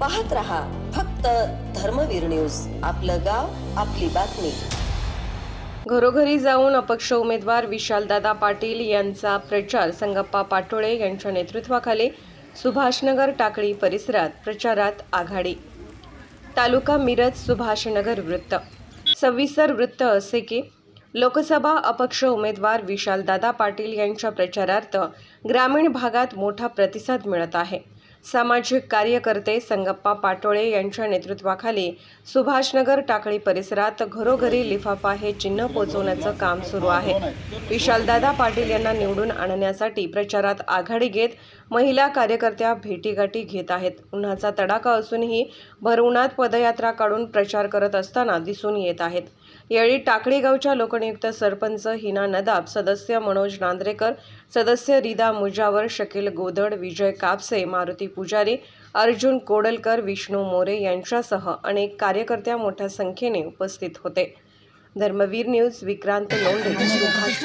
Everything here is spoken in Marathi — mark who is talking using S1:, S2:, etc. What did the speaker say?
S1: पाहत रहा फक्त धर्मवीर न्यूज. आपलं गाव आपली बातमी.
S2: घरोघरी जाऊन अपक्ष उमेदवार विशालदादा पाटील यांचा प्रचार संगप्पा पाटोळे यांच्या नेतृत्वाखाली सुभाषनगर टाकळी परिसरात प्रचारात आघाडी. तालुका मिरज सुभाषनगर वृत्त. सविस्तर वृत्त असे की लोकसभा अपक्ष उमेदवार विशालदादा पाटील यांच्या प्रचारार्थ ग्रामीण भागात मोठा प्रतिसाद मिळत आहे. सामाजिक कार्यकर्ते संगप्पा पाटोळे यांच्या नेतृत्वाखाली सुभाषनगर टाकळी परिसरात घरोघरी लिफाफा हे चिन्ह पोचवण्याचं काम सुरू आहे. विशालदादा पाटील यांना निवडून आणण्यासाठी प्रचारात आघाडी घेत महिला कार्यकर्त्या भेटीगाठी घेत आहेत. उन्हाचा तडाखा असूनही भरउन्हात पदयात्रा काढून प्रचार करत असताना दिसून येत आहेत. यावेळी टाकळी गावच्या लोकनियुक्त सरपंच हिना नदाब सदस्य मनोज नांद्रेकर सदस्य रिदा मुजावर शकील गोदड विजय कापसे मारुती पुजारी अर्जुन कोडलकर विष्णू मोरे यांच्यासह अनेक कार्यकर्त्या मोठ्या संख्येने उपस्थित होते. धर्मवीर न्यूज विक्रांत लोंढे सुभाष